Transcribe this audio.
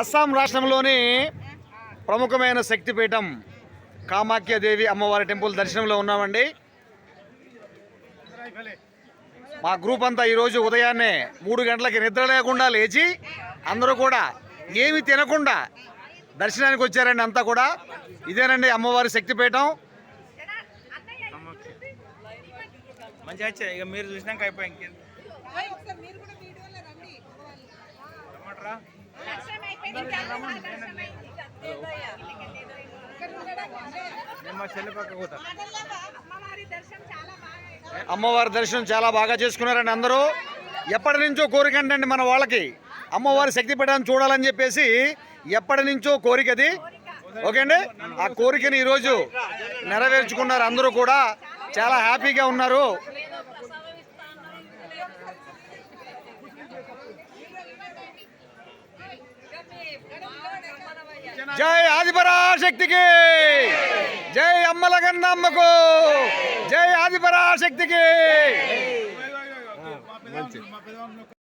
అస్సాం రాష్ట్రంలోని ప్రముఖమైన శక్తిపీఠం కామాఖ్యదేవి అమ్మవారి టెంపుల్ దర్శనంలో ఉన్నామండి. మా గ్రూప్ అంతా ఈరోజు ఉదయాన్నే మూడు గంటలకి నిద్ర లేకుండా లేచి అందరూ కూడా ఏమి తినకుండా దర్శనానికి వచ్చారండి అంతా కూడా. ఇదేనండి అమ్మవారి శక్తిపీఠం. మంచిగా ఇక మీరు చూసినాక అయిపోయి ఇంకేం ఒకసారి మీరు కూడా వీడియోలో రండి నేను మా చెల్లి పక్క పోతా. అమ్మవారి దర్శనం చాలా బాగా చేసుకున్నారండి అందరూ. ఎప్పటి నుంచో కోరిక అంటండి మన వాళ్ళకి. అమ్మవారి శక్తి పీఠాన్ని చూడాలని చెప్పేసి ఎప్పటి నుంచో కోరిక అది. ఓకే అండి? ఆ కోరికని ఈరోజు నెరవేర్చుకున్నారు అందరూ కూడా. చాలా హ్యాపీగా ఉన్నారు. జై ఆదిపరాశక్తికి. జై అమ్మల గన్నమ్మకు జై ఆదిపరాశక్తికి.